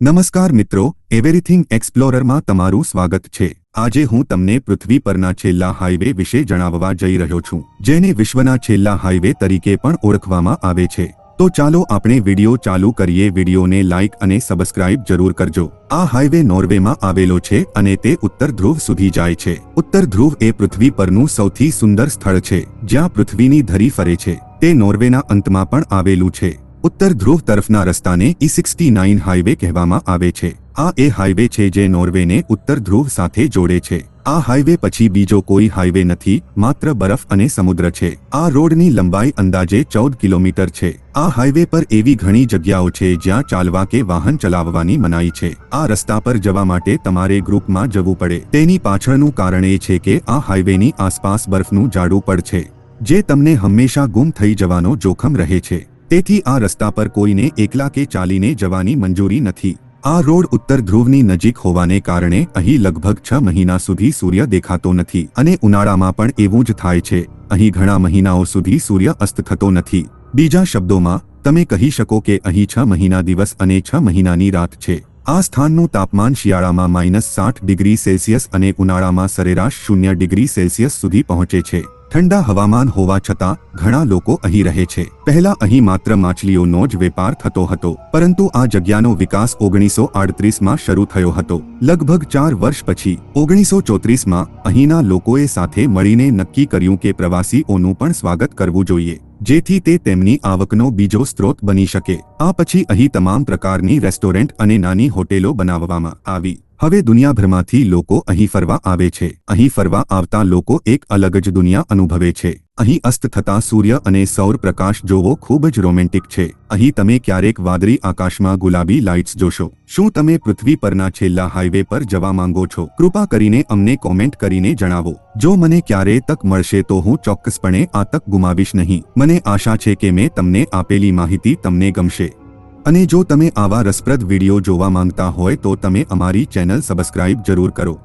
નમસ્કાર મિત્રો એવરીથિંગ એક્સપ્લોરરમાં તમારું સ્વાગત છે. આજે હું તમને પૃથ્વી પરના છેલ્લા હાઈવે વિશે જણાવવા જઈ રહ્યો છું, જેને વિશ્વના છેલ્લા હાઈવે તરીકે પણ ઓળખવામાં આવે છે. તો ચાલો આપણે વિડિયો ચાલુ કરીએ, વિડિયોને લાઇક અને સબસ્ક્રાઇબ જરૂર કરજો. આ હાઈવે નોર્વેમાં આવેલો છે અને તે ઉત્તર ધ્રુવ સુધી જાય છે. ઉત્તર ધ્રુવ એ પૃથ્વી પરનું સૌથી સુંદર સ્થળ છે, જ્યાં પૃથ્વીની ધરી ફરે છે. તે નોર્વેના અંતમાં પણ આવેલું છે. ઉત્તર ધ્રુવ તરફના રસ્તાને ઈ સિક્સટી નાઇન હાઈવે કહેવામાં આવે છે. આ એ હાઈવે છે જે નોર્વેને ઉત્તર ધ્રુવ સાથે જોડે છે. આ હાઈવે પછી બીજો કોઈ હાઈવે નથી, માત્ર બરફ અને સમુદ્ર છે. આ રોડની લંબાઈ અંદાજે ચૌદ કિલોમીટર છે. આ હાઈવે પર એવી ઘણી જગ્યાઓ છે જ્યાં ચાલવા કે વાહન ચલાવવાની મનાઈ છે. આ રસ્તા પર જવા માટે તમારે ગ્રુપમાં જવું પડે. તેની પાછળનું કારણ એ છે કે આ હાઈવેની આસપાસ બરફનું જાડું પડ છે જે તમને હંમેશા ગુમ થઈ જવાનો જોખમ રહે છે. તેથી આ રસ્તા પર કોઈને એકલા કે ચાલીને જવાની મંજૂરી નથી. આ રોડ ઉત્તર ધ્રુવની નજીક હોવાને કારણે અહીં લગભગ છ મહિના સુધી સૂર્ય દેખાતો નથી અને ઉનાળામાં પણ એવું જ થાય છે. અહીં ઘણા મહિનાઓ સુધી સૂર્ય અસ્ત થતો નથી. બીજા શબ્દોમાં, તમે કહી શકો કે અહીં છ મહિના દિવસ અને છ મહિનાની રાત છે. આ સ્થાનનું તાપમાન શિયાળામાં માઇનસ સાઠ ડિગ્રી સેલ્સિયસ અને ઉનાળામાં સરેરાશ શૂન્ય ડિગ્રી સેલ્સિયસ સુધી પહોંચે છે. ઠંડા હવામાન હોવા છતાં ઘણા લોકો અહીં રહે છે. પહેલા અહીં માત્ર માછલીઓનો જ વેપાર થતો હતો, પરંતુ આ જગ્યાનો વિકાસ ઓગણીસો આડત્રીસમાં શરૂ થયો હતો. લગભગ ચાર વર્ષ પછી, ઓગણીસો ચોત્રીસમાં, અહીંના લોકોએ સાથે મળીને નક્કી કર્યું કે પ્રવાસીઓનું પણ સ્વાગત કરવું જોઈએ, જેથી તે તેમની આવકનો બીજો સ્ત્રોત બની શકે. આ પછી અહીં તમામ પ્રકારની રેસ્ટોરન્ટ અને નાની હોટેલો બનાવવામાં આવી. હવે દુનિયાભરમાંથી લોકો અહીં ફરવા આવે છે. અહીં ફરવા આવતા લોકો એક અલગ જ દુનિયા અનુભવે છે. અહીં અસ્ત થતા સૂર્ય અને સૌર પ્રકાશ જોવો ખૂબ જ રોમેન્ટિક છે. અહીં તમે ક્યારેક વાદળી આકાશમાં ગુલાબી લાઇટ્સ જોશો. શું તમે પૃથ્વી પરના છેલ્લા હાઈવે પર જવા માંગો છો? કૃપા કરીને અમને કોમેન્ટ કરીને જણાવો. જો મને ક્યારે તક મળશે તો હું ચોક્કસપણે આ તક ગુમાવીશ નહીં. મને આશા છે કે મેં તમને આપેલી માહિતી તમને ગમશે. અને જો તમે આવા રસપ્રદ વીડિયો જોવા માંગતા હોય તો તમે અમારી ચેનલ સબસ્ક્રાઇબ જરૂર કરો.